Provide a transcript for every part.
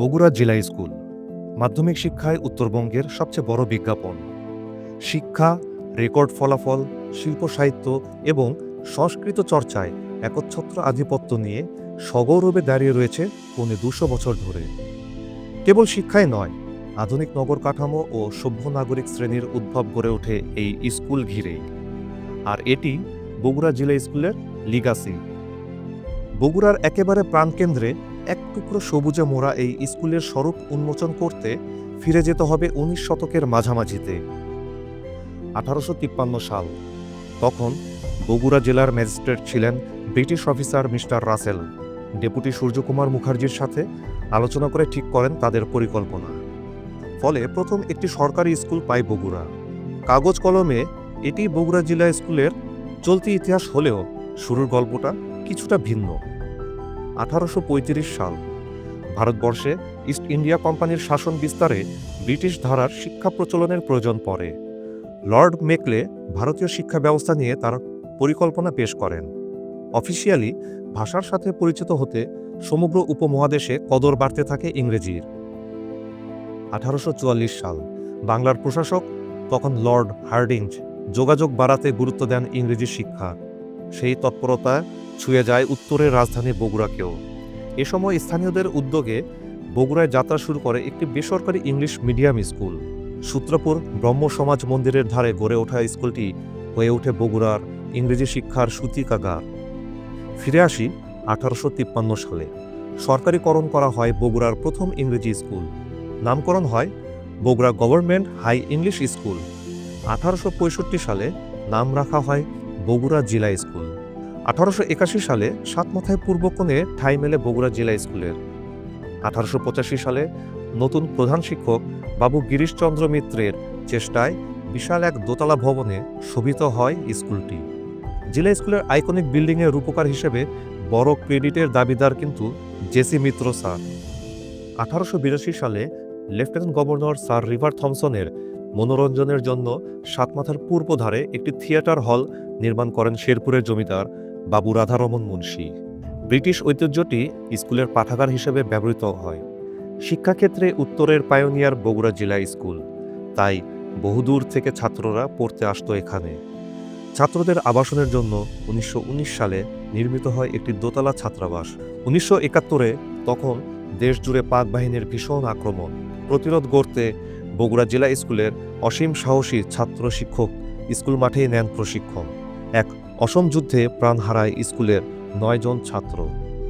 বগুড়া জেলা স্কুল, মাধ্যমিক শিক্ষায় উত্তরবঙ্গের সবচেয়ে বড় বিজ্ঞাপন। শিক্ষা, রেকর্ড ফলাফল, শিল্প সাহিত্য এবং সংস্কৃত চর্চায় একচ্ছত্র আধিপত্য নিয়ে সগৌরবে দাঁড়িয়ে রয়েছে পৌনে দুশো বছর ধরে। কেবল শিক্ষায় নয়, আধুনিক নগর কাঠামো ও সভ্য নাগরিক শ্রেণির উদ্ভব গড়ে ওঠে এই স্কুল ঘিরে। আর এটি বগুড়া জেলা স্কুলের লিগাসি। বগুড়ার একেবারে প্রাণকেন্দ্রে এক টুকরো সবুজে মোড়া এই স্কুলের স্বরূপ উন্মোচন করতে ফিরে যেতে হবে উনিশ শতকের মাঝামাঝিতে। আঠারোশো তিপ্পান্ন সাল। তখন বগুড়া জেলার ম্যাজিস্ট্রেট ছিলেন British officer mister Russell. Deputy Suryakumar মুখার্জির সাথে আলোচনা করে ঠিক করেন তাদের পরিকল্পনা। ফলে প্রথম একটি সরকারি স্কুল পায় বগুড়া। কাগজ কলমে এটি বগুড়া জেলা স্কুলের চলতি ইতিহাস হলেও শুরুর গল্পটা কিছুটা ভিন্ন। আঠারোশো পঁয়ত্রিশ সাল। ভারতবর্ষে ইস্ট ইন্ডিয়া কোম্পানির শাসন বিস্তারে ব্রিটিশ ধারার শিক্ষা প্রচলনের প্রয়োজন পড়ে। লর্ড মেকলে ভারতীয় শিক্ষা ব্যবস্থা নিয়ে তার পরিকল্পনা পেশ করেন। অফিসিয়ালি ভাষার সাথে পরিচিত হতে সমগ্র উপমহাদেশে কদর বাড়তে থাকে ইংরেজির। আঠারোশো চুয়াল্লিশ সাল বাংলার প্রশাসক তখন লর্ড হার্ডিঞ্জ যোগাযোগ বাড়াতে গুরুত্ব দেন ইংরেজি শিক্ষা। সেই তৎপরতা ছুঁয়ে যায় উত্তরের রাজধানী বগুড়াকেও। এ সময় স্থানীয়দের উদ্যোগে বগুড়ায় যাত্রা শুরু করে একটি বেসরকারি ইংলিশ মিডিয়াম স্কুল। সূত্রপুর ব্রহ্ম সমাজ মন্দিরের ধারে গড়ে ওঠা স্কুলটি হয়ে ওঠে বগুড়ার ইংরেজি শিক্ষার সূতিকাগার ফিরে আসি আঠারোশো তিপ্পান্ন সালে। সরকারিকরণ করা হয় বগুড়ার প্রথম ইংরেজি স্কুল। নামকরণ হয় Bogura government high English school. আঠারোশো পঁয়ষট্টি সালে নাম রাখা হয় বগুড়া জেলা স্কুল। আঠারোশো একাশি সালে সাতমাথায় পূর্বকোণে ঠাঁই মেলে বগুড়া জেলা স্কুলের। আঠারোশো পঁচাশি সালে নতুন প্রধান শিক্ষক বাবু গিরিশচন্দ্র মিত্রের চেষ্টায় বিশাল এক দোতলা ভবনে শোভিত হয় স্কুলটি। জেলা স্কুলের আইকনিক বিল্ডিংয়ের রূপকার হিসেবে বড় ক্রেডিটের দাবিদার কিন্তু জেসি মিত্র স্যার। আঠারোশো বিরাশি সালে লেফটেন্যান্ট গভর্নর স্যার রিভার থমসনের মনোরঞ্জনের জন্য সাতমাথার পূর্ব ধারে একটি থিয়েটার হল নির্মাণ করেন শেরপুরের জমিদার বাবু রাধারমন মুন্সী। ব্রিটিশ ঐতিহ্যটি স্কুলের পাঠাগার হিসেবে ব্যবহৃত হয়। শিক্ষাক্ষেত্রে উত্তরের পায়োনিয়ার বগুড়া জেলা স্কুল। তাই বহুদূর থেকে ছাত্ররা পড়তে আসতো এখানে। ছাত্রদের আবাসনের জন্য উনিশশো উনিশ সালে নির্মিত হয় একটি দোতলা ছাত্রাবাস। উনিশশো একাত্তরে তখন দেশ জুড়ে পাক বাহিনীর ভীষণ আক্রমণ। প্রতিরোধ গড়তে বগুড়া জেলা স্কুলের অসীম সাহসী ছাত্র শিক্ষক স্কুল মাঠেই নেন প্রশিক্ষণ। এক অসম যুদ্ধে প্রাণ হারায় স্কুলের নয়জন ছাত্র।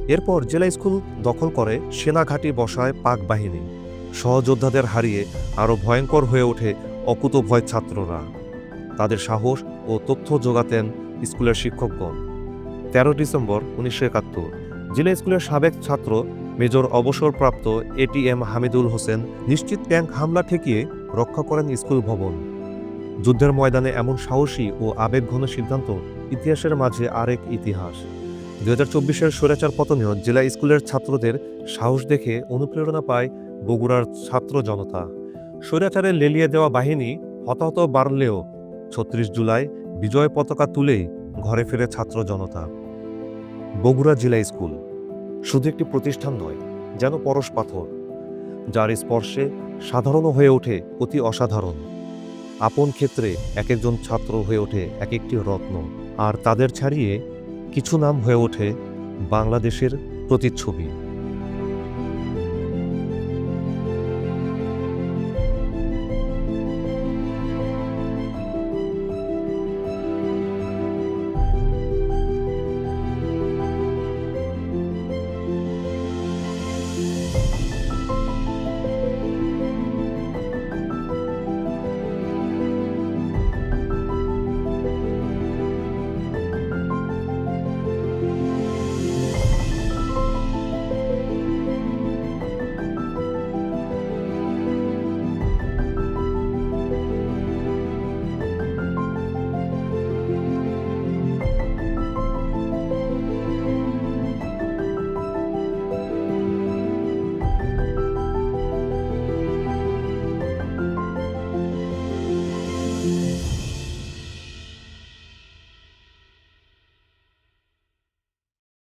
এরপর জেলা স্কুল দখল করে সেনাঘাঁটি বসায় পাক বাহিনী। সহযোদ্ধাদের হারিয়ে আরও ভয়ঙ্কর হয়ে ওঠে অকুত ভয় ছাত্ররা। তাদের সাহস ও তথ্য যোগাতেন স্কুলের শিক্ষকগণ। তেরো ডিসেম্বর উনিশশো একাত্তর, জেলা স্কুলের সাবেক ছাত্র, মেজর অবসরপ্রাপ্ত এটিএম হামিদুল হোসেন নিশ্চিত ট্যাঙ্ক হামলা ঠেকিয়ে রক্ষা করেন স্কুল ভবন। যুদ্ধের ময়দানে এমন সাহসী ও আবেগঘন সিদ্ধান্ত ইতিহাসের মাঝে আরেক ইতিহাস। দু হাজার চব্বিশের স্বৈরাচার পতনেও জেলা স্কুলের ছাত্রদের সাহস দেখে অনুপ্রেরণা পায় বগুড়ার ছাত্র জনতা। স্বৈরাচারে লেলিয়ে দেওয়া বাহিনী হতাহত বাড়লেও ছত্রিশ জুলাই বিজয় পতাকা তুলেই ঘরে ফেরে ছাত্র জনতা। বগুড়া জেলা স্কুল শুধু একটি প্রতিষ্ঠান নয়, যেন পরশ পাথর, যার স্পর্শে সাধারণ হয়ে ওঠে অতি অসাধারণ। আপন ক্ষেত্রে এক একজন ছাত্র হয়ে ওঠে এক একটি রত্ন, আর তাদের ছাড়িয়ে কিছু নাম হয়ে ওঠে বাংলাদেশের প্রতিচ্ছবি।